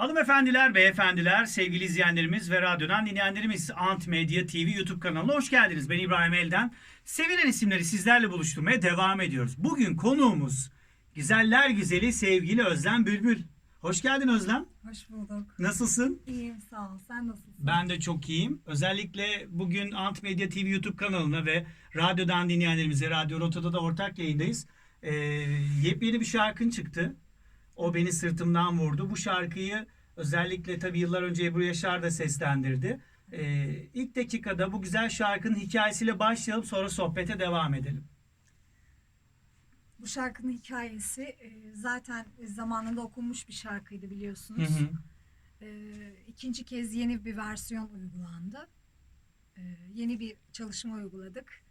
Hanımefendiler, beyefendiler, sevgili izleyenlerimiz ve radyodan dinleyenlerimiz Ant Medya TV YouTube kanalına hoş geldiniz. Ben İbrahim Elden. Sevilen isimleri sizlerle buluşturmaya devam ediyoruz. Bugün konuğumuz güzeller güzeli sevgili Özlem Bülbül. Hoş geldin Özlem. Hoş bulduk. Nasılsın? İyiyim sağ ol. Sen nasılsın? Ben de çok iyiyim. Özellikle bugün Ant Medya TV YouTube kanalına ve radyodan dinleyenlerimize, Radyo Rota'da da ortak yayındayız. Ee, yepyeni bir şarkın çıktı. O beni sırtımdan vurdu. Bu şarkıyı özellikle tabii yıllar önce Ebru Yaşar da seslendirdi. Ee, ilk dakikada bu güzel şarkının hikayesiyle başlayalım sonra sohbete devam edelim. Bu şarkının hikayesi e, zaten zamanında okunmuş bir şarkıydı Hı biliyorsunuz. hı. E, ikinci kez yeni bir versiyon uygulandı. E, yeni bir çalışma uyguladık.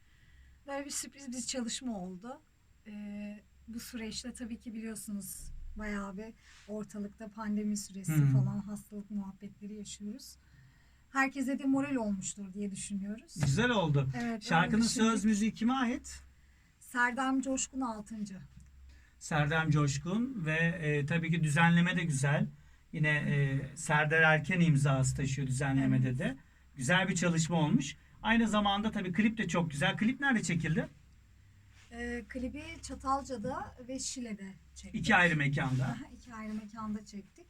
Böyle bir sürpriz bir çalışma oldu. E, bu süreçte tabii ki biliyorsunuz bayağı bir ortalıkta pandemi süresi Hı. falan hastalık muhabbetleri yaşıyoruz. Herkese de moral olmuştur diye düşünüyoruz. Güzel oldu. Evet, Şarkının söz müziği kime ait? Serdar Coşkun Altıncı. Serdar Coşkun ve e, tabii ki düzenleme de güzel. Yine e, Serdar Erken imzası taşıyor düzenlemede de. Güzel bir çalışma olmuş. Aynı zamanda tabii klip de çok güzel. Klip nerede çekildi? Ee, klibi Çatalca'da ve Şile'de çektik. İki ayrı mekanda. İki ayrı mekanda çektik.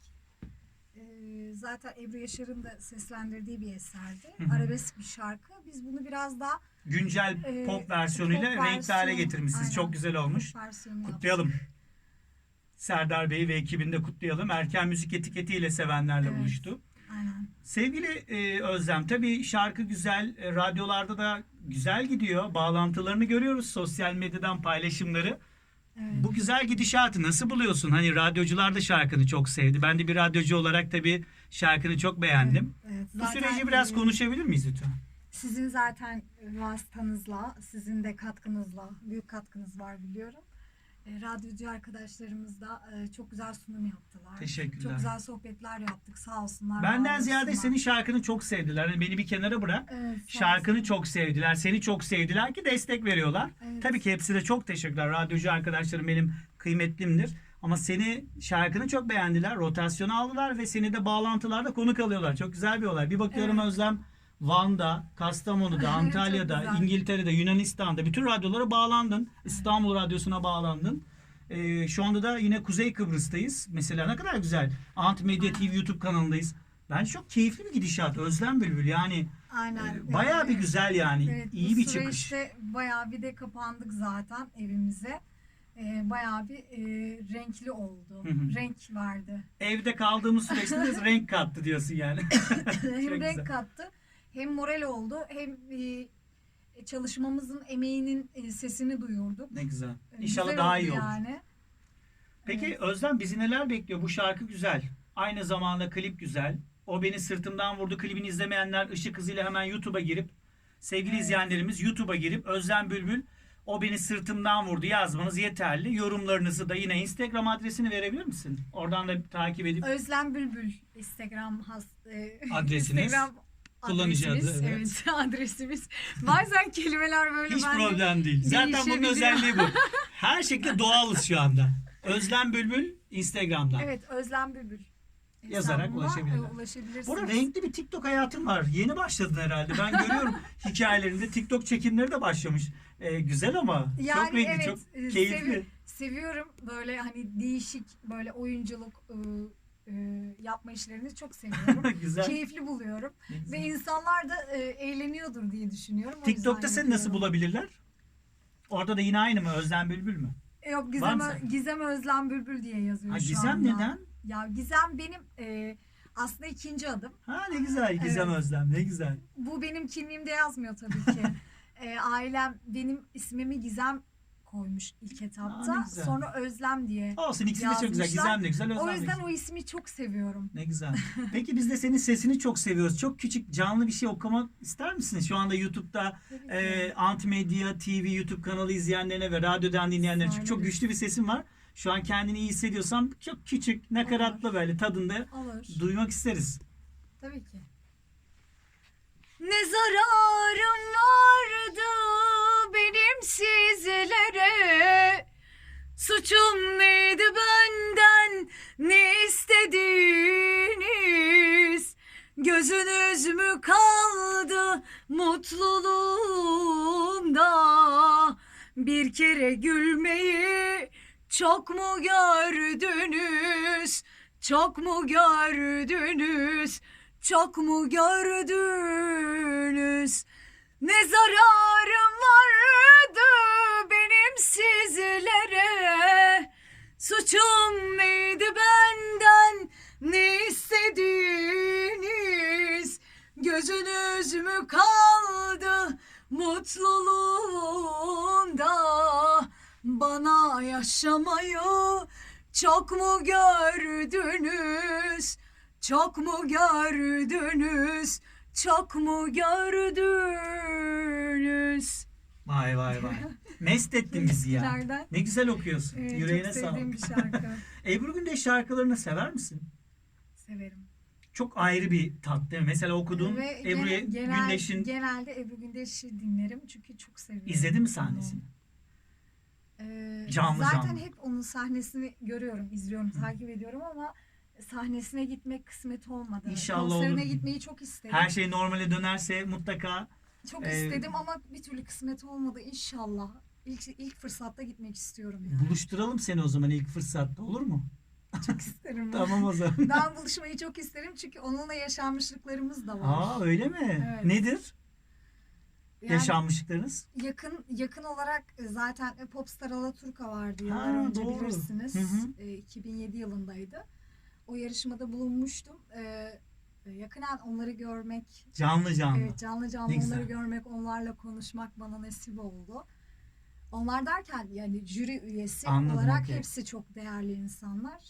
Ee, zaten Ebru Yaşar'ın da seslendirdiği bir eserdi. Hı hı. Arabesk bir şarkı. Biz bunu biraz daha Güncel e, pop versiyonuyla pop renkli hale getirmişsiniz. aynen, Çok güzel olmuş. versiyonu yaptık. Kutlayalım. Serdar Bey ve ekibini de kutlayalım. Erken müzik etiketiyle sevenlerle Evet. buluştu. Aynen. Sevgili e, Özlem, tabii şarkı güzel, e, radyolarda da güzel gidiyor. Bağlantılarını görüyoruz, sosyal medyadan paylaşımları. Evet. Bu güzel gidişatı nasıl buluyorsun? Hani radyocular da şarkını çok sevdi. Ben de bir radyocu olarak tabii şarkını çok beğendim. Evet, evet. Bu Zaten, süreci biraz e, konuşabilir miyiz lütfen? Sizin zaten vasıtanızla, sizin de katkınızla, büyük katkınız var biliyorum. E, radyocu arkadaşlarımız da e, çok güzel sunum yaptılar. Teşekkürler. Çok güzel sohbetler yaptık sağ olsunlar. Benden ziyade senin şarkını çok sevdiler. Hani beni bir kenara bırak. Evet, Şarkını olsun. çok sevdiler. Seni çok sevdiler ki destek veriyorlar. Evet. Tabii ki hepsine çok teşekkürler. Radyocu arkadaşlarım benim kıymetlimdir. Ama seni şarkını çok beğendiler. Rotasyona aldılar ve seni de bağlantılarda konuk alıyorlar. Çok güzel bir olay. Bir bakıyorum Evet. Özlem Van'da, Kastamonu'da, Antalya'da. İngiltere'de, Yunanistan'da bütün radyolara bağlandın. İstanbul Radyosu'na bağlandın. Ee, şu anda da yine Kuzey Kıbrıs'tayız. Mesela ne kadar güzel. Ant Medya TV YouTube kanalındayız. Bence çok keyifli bir gidişat. Özlem Bülbül yani Aynen. e, bayağı bir Evet. güzel yani. Evet, İyi bir çıkış. bayağı bir de kapandık zaten evimize. Ee, bayağı bir e, renkli oldu. Hı hı. Renk verdi. Evde kaldığımız süreçte renk kattı diyorsun yani. hem renk güzel. kattı, hem moral oldu, hem e, çalışmamızın emeğinin e, sesini duyurduk. ne güzel. E, İnşallah güzel daha iyi olur. Yani. Peki Evet. Özlem bizi neler bekliyor? Bu şarkı güzel. Aynı zamanda klip güzel. O beni sırtımdan vurdu. Klibini izlemeyenler ışık hızıyla hemen YouTube'a girip sevgili Evet. izleyenlerimiz YouTube'a girip Özlem Bülbül o beni sırtımdan vurdu yazmanız yeterli. Yorumlarınızı da yine Instagram adresini verebilir misin? Oradan da takip edip Özlem Bülbül Instagram has, e, Adresiniz, Instagram kullanıcı adı, evet. evet. adresimiz. Bazen kelimeler böyle hiç bende problem değil. Zaten bunun değişebiliyor. özelliği bu. Her şekilde doğalız şu anda. Özlem Bülbül Instagram'dan. Evet Özlem Bülbül. Yazarak ulaşabilirler. e, ulaşabilirsiniz. Burada renkli bir TikTok hayatın var. Yeni başladın herhalde. Ben görüyorum hikayelerinde TikTok çekimleri de başlamış. Ee, güzel ama Yani çok renkli, evet, çok e, keyifli. sevi- seviyorum böyle hani değişik böyle oyunculuk e, e, yapma işlerini çok seviyorum. güzel. Keyifli buluyorum güzel. ve insanlar da e, eğleniyordur diye düşünüyorum. O TikTok'ta seni nasıl bulabilirler? Orada da yine aynı mı? Özlem Bülbül mü? Yok Var Gizem, Ö-? Gizem Özlem Bülbül diye yazıyor Ha, şu Gizem anda. neden? Ya Gizem benim e, aslında ikinci adım. Ha ne güzel. Gizem Evet. Özlem ne güzel. Bu benim kimliğimde yazmıyor tabii ki. E, ailem benim ismimi Gizem koymuş ilk Aa, etapta. güzel. Sonra Özlem diye. Olsun ikisi de çok güzel. Yazmışlar. Gizem de güzel, Özlem O de yüzden güzel. o ismi çok seviyorum. Ne güzel. Peki biz de senin sesini çok seviyoruz. Çok küçük canlı bir şey okumak ister misiniz? Şu anda YouTube'da Tabii e, Ant Media TV YouTube kanalı izleyenlerine ve radyodan dinleyenlerine çok, çok güçlü bir sesin var. Şu an kendini iyi hissediyorsan çok küçük, nakaratlı böyle tadında Olur. duymak isteriz. Tabii ki. Ne zararım vardı Suçum neydi benden? Ne istediniz Gözünüz mü kaldı mutluluğumda? Bir kere gülmeyi çok mu gördünüz? Çok mu gördünüz? Çok mu gördünüz? Ne zararım vardı sizlere Suçum neydi benden? Ne istediniz Gözünüz mü kaldı mutluluğumda Bana yaşamayı çok mu gördünüz? Çok mu gördünüz? Çok mu gördünüz? Vay vay vay. Mest ettin bizi ya. Ne güzel okuyorsun. Evet, Yüreğine çok sevdiğim bir sağlık. şarkı. Ebru Gündeş şarkılarını sever misin? Severim. Çok ayrı bir tat değil mi? Mesela okuduğun Ve Ebru gene- genel- Gündeş'in genelde Ebru Gündeş'i dinlerim çünkü çok seviyorum. izledin mi sahnesini? Ee, Canlı zaten canlı. hep onun sahnesini görüyorum, izliyorum, takip ediyorum ama sahnesine gitmek kısmet olmadı. İnşallah Konserine olur. gitmeyi çok istedim. Her şey normale dönerse mutlaka çok Ee, istedim ama bir türlü kısmet olmadı inşallah. İlk, ilk fırsatta gitmek istiyorum yani. buluşturalım seni o zaman ilk fırsatta olur mu? çok isterim. Tamam o zaman. Ben buluşmayı çok isterim çünkü onunla yaşanmışlıklarımız da var. Aa öyle mi? Evet. Nedir Yani yaşanmışlıklarınız? yakın yakın olarak e, zaten e, Popstar Alaturka vardı yıllar Ha, önce doğru. bilirsiniz. Hı hı. E, 2007 yılındaydı. O yarışmada bulunmuştum. E, e, yakından onları görmek, Canlı canlı. evet canlı canlı Ne güzel. onları görmek, onlarla konuşmak bana nasip oldu. Onlar derken yani jüri üyesi Anladım, olarak okey. hepsi çok değerli insanlar.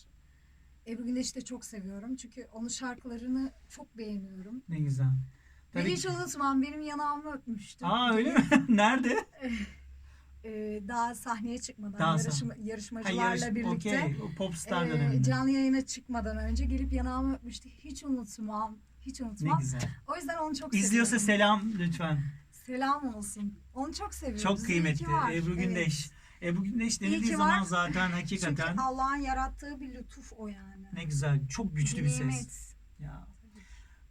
Ebru Gündeş'i de çok seviyorum. Çünkü onun şarkılarını çok beğeniyorum. Ne güzel. Tabii hiç ki- unutmam benim yanağımı öpmüştü. Aa öyle mi? Nerede? Ee, daha sahneye çıkmadan Daha yarışma, Ha, yarışmacılarla yarış- birlikte okey. O Popstar e, döneminde. canlı yayına çıkmadan önce gelip yanağımı öpmüştü. Hiç unutmam. Hiç Ne unutmam. güzel. O yüzden onu çok İzliyorsa seviyorum. selam lütfen. Selam olsun. Onu çok seviyorum. Çok kıymetli. Ebru Evet. Gündeş. Ebru Gündeş denildiği zaman zaten hakikaten Çünkü Allah'ın yarattığı bir lütuf o yani. ne güzel. Çok güçlü bir ses. Nimet. Ya.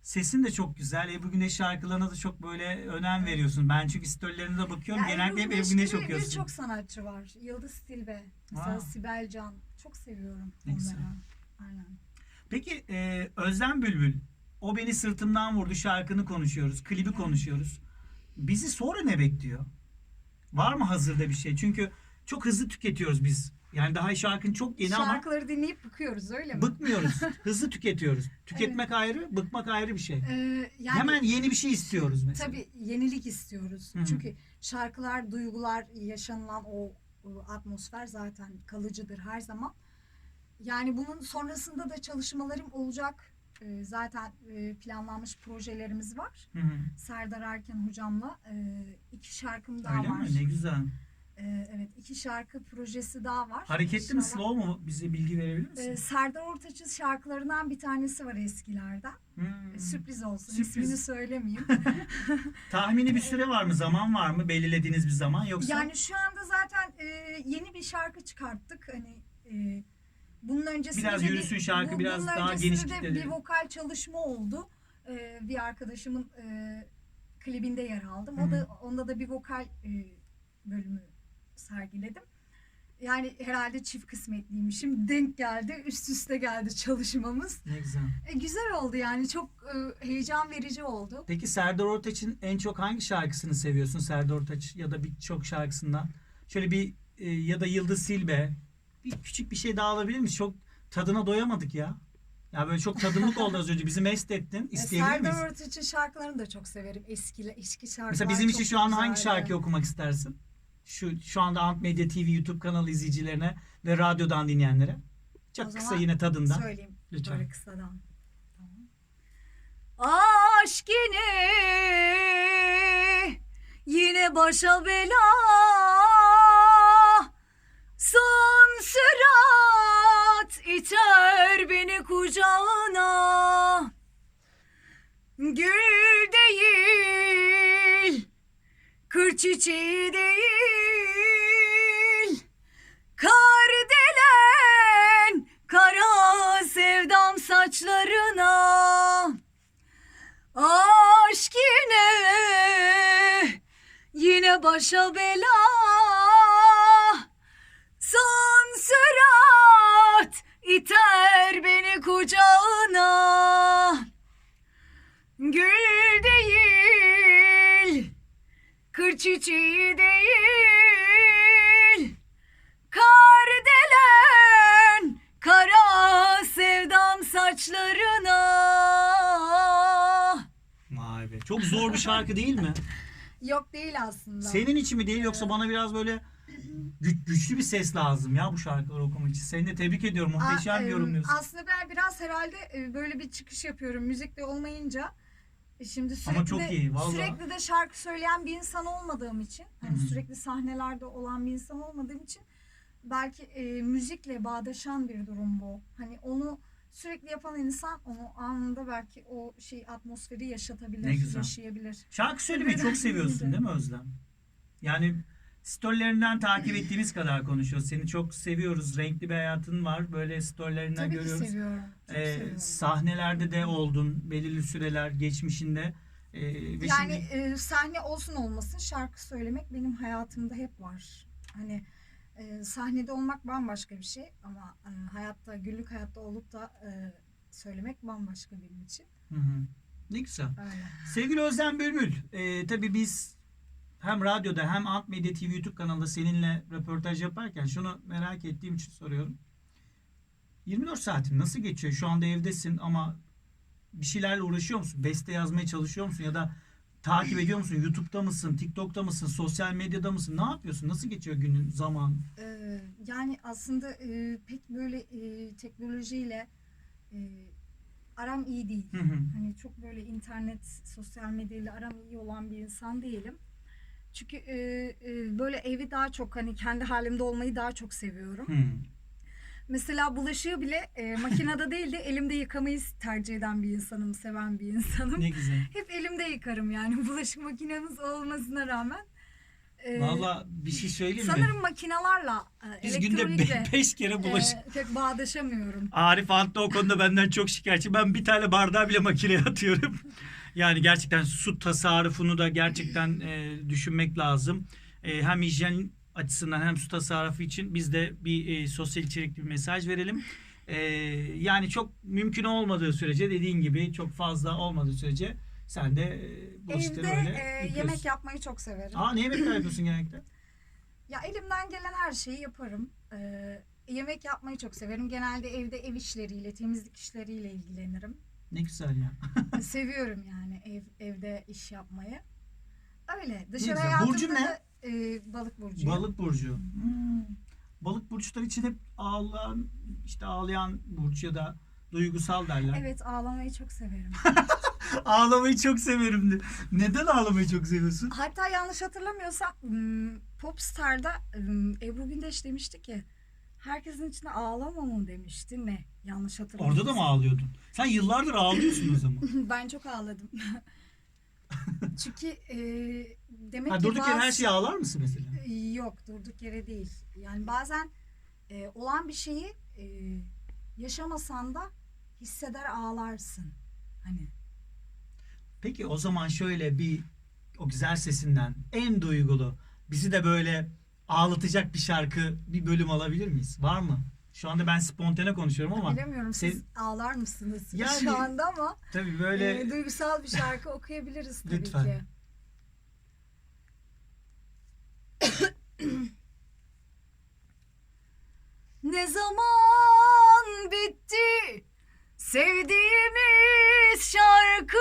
Sesin de çok güzel. Ebru Güneş şarkılarına da çok böyle önem veriyorsun. Ben çünkü storylerine de bakıyorum. Ya hep Ebru Ebru Güneş Güneş gibi okuyorsun. Birçok sanatçı var. Yıldız Tilbe. Mesela Wow. Sibel Can. Çok seviyorum Ne güzel. onları. Aynen. Peki e, Özlem Bülbül. O beni sırtımdan vurdu şarkını konuşuyoruz. Klibi konuşuyoruz. Bizi sonra ne bekliyor? Var mı hazırda bir şey? Çünkü çok hızlı tüketiyoruz biz. Yani daha şarkın çok yeni ama Şarkıları dinleyip bıkıyoruz öyle mi? bıkmıyoruz. hızlı tüketiyoruz. Tüketmek ayrı, bıkmak ayrı bir şey. Ee, yani Hemen yeni bir şey istiyoruz mesela. Tabii yenilik istiyoruz. Hı hı. Çünkü şarkılar, duygular, yaşanılan o, o atmosfer zaten kalıcıdır her zaman. Yani bunun sonrasında da çalışmalarım olacak. Ee, zaten e, planlanmış projelerimiz var. Hı hı. Serdar Erken hocamla e, iki şarkım daha Öyle var. mi? Ne güzel. Ee, evet iki şarkı projesi daha var. Hareketli mi, İnşallah. slow mu? Bize bilgi verebilir misin? Ee, Serdar Ortaç'ın şarkılarından bir tanesi var eskilerden. Hmm. Sürpriz olsun. Sürpriz. ismini söylemeyeyim. Tahmini bir süre var mı? Zaman var mı? Belirlediğiniz bir zaman yoksa? Yani şu anda zaten e, yeni bir şarkı çıkarttık. Hani e, bunun öncesinde Biraz de bir- yürüsün şarkı, biraz bunun daha geniş de kitleleri. bir vokal çalışma oldu. E, bir arkadaşımın e, klibinde yer aldım. Hı O hı. da onda da bir vokal e, bölümü sergiledim. Yani herhalde çift kısmetliymişim. Denk geldi, üst üste geldi çalışmamız. Ne güzel. E, güzel oldu yani çok e, heyecan verici oldu. Peki Serdar Ortaç'ın en çok hangi şarkısını seviyorsun Serdar Ortaç ya da birçok şarkısından? Şöyle bir e, ya da Yıldız Silbe bir küçük bir şey daha alabilir miyiz? Çok tadına doyamadık ya. Ya böyle çok tadımlık oldu az önce. Bizi mest ettin. E, İsteyebilir miyiz? Serdar Ortaç'ın şarkılarını da çok severim. Eski, eski şarkılar Mesela bizim için şu an hangi şarkıyı okumak istersin? Şu şu anda Ant Medya TV YouTube kanalı izleyicilerine ve radyodan dinleyenlere. Çok O kısa yine tadından. Söyleyeyim. Lütfen. Böyle kısadan. Tamam. Aşk yine yine başa bela son sırat iter beni kucağına. Gül değil, kır çiçeği değil. Kar delen kara sevdam saçlarına. Aşk yine, yine başa bela. Sürat iter beni kucağına Gül değil Kır çiçeği değil Kardelen Kara sevdam saçlarına Vay be. Çok zor bir şarkı değil mi? Yok değil aslında. Senin için mi değil yoksa bana biraz böyle gü- güçlü bir ses lazım ya bu şarkıları okumak için. Seni de tebrik ediyorum. Muhteşem Aa, bir yorumluyorsun. Aslında ben biraz herhalde e, böyle bir çıkış yapıyorum müzikle olmayınca. E, Şimdi sürekli Ama çok de, iyi, vallahi. sürekli de şarkı söyleyen bir insan olmadığım için, hani Hı hı. sürekli sahnelerde olan bir insan olmadığım için belki e, müzikle bağdaşan bir durum bu. Hani onu sürekli yapan insan onu anında belki o şey atmosferi yaşatabilir, Ne güzel. yaşayabilir. Şarkı söylemeyi çok seviyorsun değil mi Özlem? Yani storylerinden takip ettiğimiz kadar konuşuyoruz. Seni çok seviyoruz. Renkli bir hayatın var. Böyle storylerinden Tabii görüyoruz. ki seviyorum. Çok Ee, seviyorum. sahnelerde de oldun belirli süreler geçmişinde. Ee, ve Yani şimdi e, sahne olsun olmasın şarkı söylemek benim hayatımda hep var. Hani e, sahnede olmak bambaşka bir şey ama e, hayatta günlük hayatta olup da e, söylemek bambaşka benim için. Hı hı. ne güzel. Öyle. Sevgili Özlem Bülbül, e, tabii biz hem radyoda hem Ant Medya TV YouTube kanalında seninle röportaj yaparken şunu merak ettiğim için soruyorum. 24 saatin nasıl geçiyor? Şu anda evdesin ama bir şeylerle uğraşıyor musun? Beste yazmaya çalışıyor musun? Ya da takip ediyor musun? YouTube'da mısın? TikTok'ta mısın? Sosyal medyada mısın? Ne yapıyorsun? Nasıl geçiyor günün, zaman? E, yani aslında e, pek böyle e, teknolojiyle e, aram iyi değil. Hı hı. Hani çok böyle internet, sosyal medyayla aram iyi olan bir insan değilim. Çünkü e, e, böyle evi daha çok hani kendi halimde olmayı daha çok seviyorum. Hı. Mesela bulaşığı bile e, makinede değil de elimde yıkamayı tercih eden bir insanım, seven bir insanım. Ne güzel. Hep elimde yıkarım yani bulaşık makinemiz olmasına rağmen. E, Valla bir şey söyleyeyim mi? Sanırım makinalarla, e, Biz günde elektronikle 5 kere bulaşık e, pek bağdaşamıyorum. Arif Ant'ta o konuda benden çok şikayetçi. Ben bir tane bardağı bile makineye atıyorum. Yani gerçekten su tasarrufunu da gerçekten e, düşünmek lazım. E, hem hijyen açısından hem su tasarrufu için biz de bir e, sosyal içerikli bir mesaj verelim. E, yani çok mümkün olmadığı sürece dediğin gibi çok fazla olmadığı sürece sen de e, bulaşıkları Evde öyle e, yemek yapmayı çok severim. Aa ne yemekler yapıyorsun genellikle? Ya elimden gelen her şeyi yaparım. E, yemek yapmayı çok severim. Genelde evde ev işleriyle, temizlik işleriyle ilgilenirim. Ne güzel ya. Seviyorum yani ev, evde iş yapmayı. Öyle. Dışarı güzel. hayatımda Burcu ne? da, e, balık burcu. Balık burcu. Hmm. Balık burçları için hep ağlayan, işte ağlayan burç ya da duygusal derler. Evet ağlamayı çok severim. Ağlamayı çok severim de. Neden ağlamayı çok seviyorsun? Hatta yanlış hatırlamıyorsam hmm, Popstar'da hmm, Ebru Gündeş demişti ki herkesin içinde ağlama mı demişti ne? Yanlış hatırlamıyorsam. Orada da mı ağlıyordun? Sen yıllardır ağlıyorsun o zaman. ben çok ağladım. Çünkü e, demek Ha, ki durduk yere her bazı- şeye ağlar mısın mesela? Yok durduk yere değil. Yani bazen e, olan bir şeyi e, yaşamasan da hisseder ağlarsın. Hani Peki o zaman şöyle bir o güzel sesinden en duygulu bizi de böyle ağlatacak bir şarkı bir bölüm alabilir miyiz? Var mı? Şu anda ben spontane konuşuyorum ama bilemiyorum sen- siz ağlar mısınız Yani- şu anda ama tabii böyle e, duygusal bir şarkı okuyabiliriz tabii Lütfen. ki. Ne zaman bitti sevdiğimiz şarkı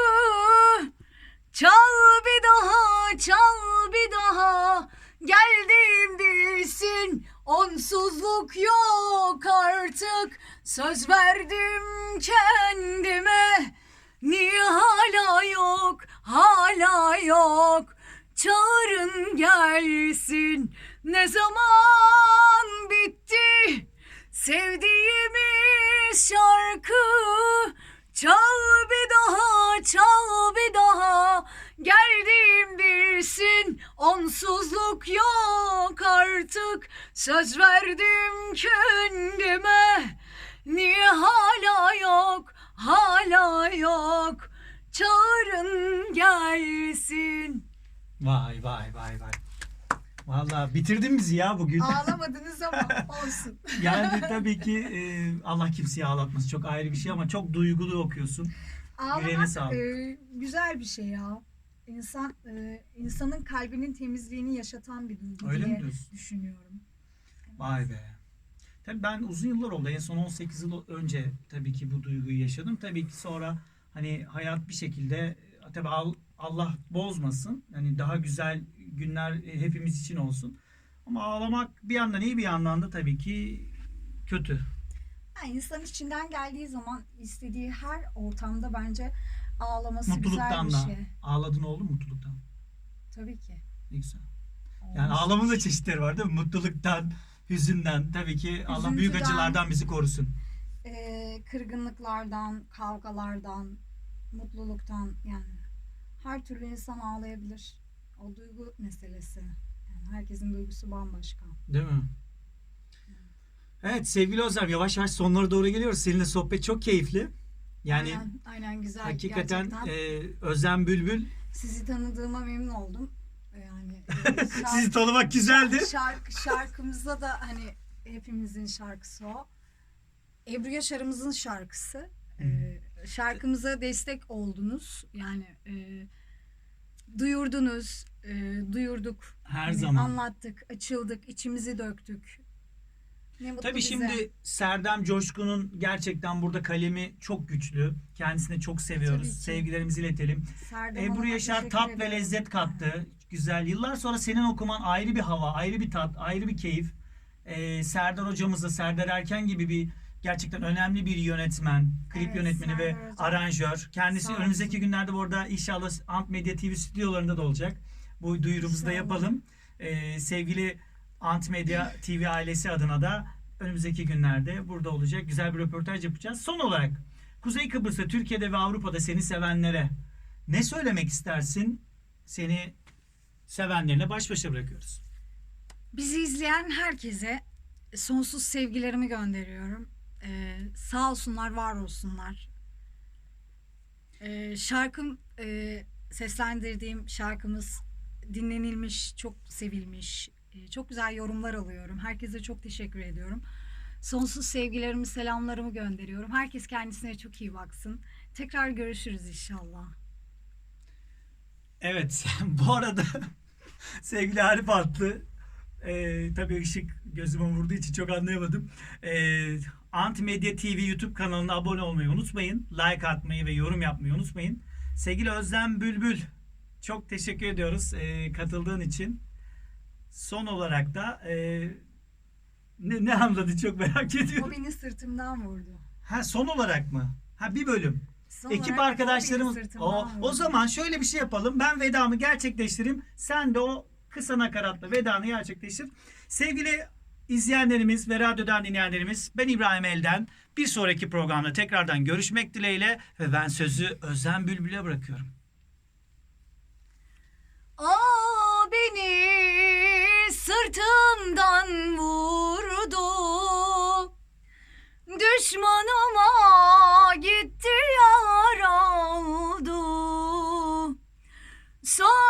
Çal bir daha, çal bir daha Geldim bilsin onsuzluk yok artık. Söz verdim kendime. Niye hala yok, hala yok. Çağırın gelsin. Ne zaman bitti? Sevdiğimiz şarkı onsuzluk yok artık Söz verdim kendime Niye hala yok, hala yok Çağırın gelsin vay vay vay vay. Vallahi bitirdin bizi ya bugün. Ağlamadınız ama olsun. yani tabii ki e, Allah kimseyi ağlatmasın. Çok ayrı bir şey ama çok duygulu okuyorsun. Ağlamak e, güzel bir şey ya. İnsan e, insanın kalbinin temizliğini yaşatan bir duygu Öyle mi diye diyorsun? düşünüyorum. Vay be. Tabii ben uzun yıllar oldu. En son 18 yıl önce tabii ki bu duyguyu yaşadım. Tabii ki sonra hani hayat bir şekilde tabii Al- Allah bozmasın. Hani daha güzel günler e, hepimiz için olsun. Ama ağlamak bir yandan iyi bir yandan da tabii ki kötü. Yani insan içinden geldiği zaman istediği her ortamda bence ağlaması Mutluluktan güzel da. bir şey. Ağladın oldu mu mutluluktan? Tabii ki. Ne güzel. Yani Olmuş. ağlamanın da çeşitleri var değil mi? Mutluluktan, hüzünden. Tabii ki Allah büyük Üzüntüden. acılardan bizi korusun. Ee, kırgınlıklardan, kavgalardan, mutluluktan yani her türlü insan ağlayabilir. O duygu meselesi. Yani herkesin duygusu bambaşka. Değil mi? Evet sevgili Özlem yavaş yavaş sonlara doğru geliyoruz. Seninle sohbet çok keyifli. Yani aynen, aynen güzel. hakikaten gerçekten. e, Özlem Bülbül Sizi tanıdığıma memnun oldum. Yani e, şarkı- sizi tanımak güzeldi. Şarkı, şarkımızda da hani hepimizin şarkısı o. Ebru Yaşar'ımızın şarkısı. Ee, şarkımıza destek oldunuz. Yani e, duyurdunuz, e, duyurduk. Her Hani zaman. Anlattık, açıldık, içimizi döktük. Tabii bize. şimdi Serdem Coşkun'un gerçekten burada kalemi çok güçlü. Kendisini çok seviyoruz. Sevgilerimizi iletelim. Serdar Ebru Yaşar tat ve lezzet kattı. Güzel. Yıllar sonra senin okuman ayrı bir hava, ayrı bir tat, ayrı bir keyif. Ee, Serdar hocamız da Serdar Erken gibi bir gerçekten önemli bir yönetmen, klip Evet, yönetmeni ve Serdar hocam. aranjör. Kendisi önümüzdeki günlerde bu arada inşallah Ant Medya TV stüdyolarında da olacak. Bu duyurumuzu da yapalım. Ee, sevgili Ant Medya TV ailesi adına da önümüzdeki günlerde burada olacak. Güzel bir röportaj yapacağız. Son olarak Kuzey Kıbrıs'ta, Türkiye'de ve Avrupa'da seni sevenlere ne söylemek istersin? Seni sevenlerine baş başa bırakıyoruz. Bizi izleyen herkese sonsuz sevgilerimi gönderiyorum. Ee, sağ olsunlar, var olsunlar. Ee, şarkım, e, seslendirdiğim şarkımız dinlenilmiş, çok sevilmiş. Ee, çok güzel yorumlar alıyorum. Herkese çok teşekkür ediyorum. Sonsuz sevgilerimi, selamlarımı gönderiyorum. Herkes kendisine çok iyi baksın. Tekrar görüşürüz inşallah. Evet, bu arada sevgili Arif Atlı, e, tabii ışık gözüme vurduğu için çok anlayamadım. E, Ant Medya TV YouTube kanalına abone olmayı unutmayın. Like atmayı ve yorum yapmayı unutmayın. Sevgili Özlem Bülbül, çok teşekkür ediyoruz e, katıldığın için. Son olarak da e, ne, ne anladı çok merak O ediyorum. beni sırtımdan vurdu. Ha son olarak mı? Ha bir bölüm. Son Ekip olarak o arkadaşlarımız o, vurdu. o zaman şöyle bir şey yapalım. Ben vedamı gerçekleştireyim. Sen de o kısa nakaratla vedanı gerçekleştir. Sevgili izleyenlerimiz ve radyodan dinleyenlerimiz ben İbrahim Elden. Bir sonraki programda tekrardan görüşmek dileğiyle ve ben sözü Özlem Bülbül'e bırakıyorum. O beni sırtımdan vurdu. Düşmanıma gitti yar oldu Sormayın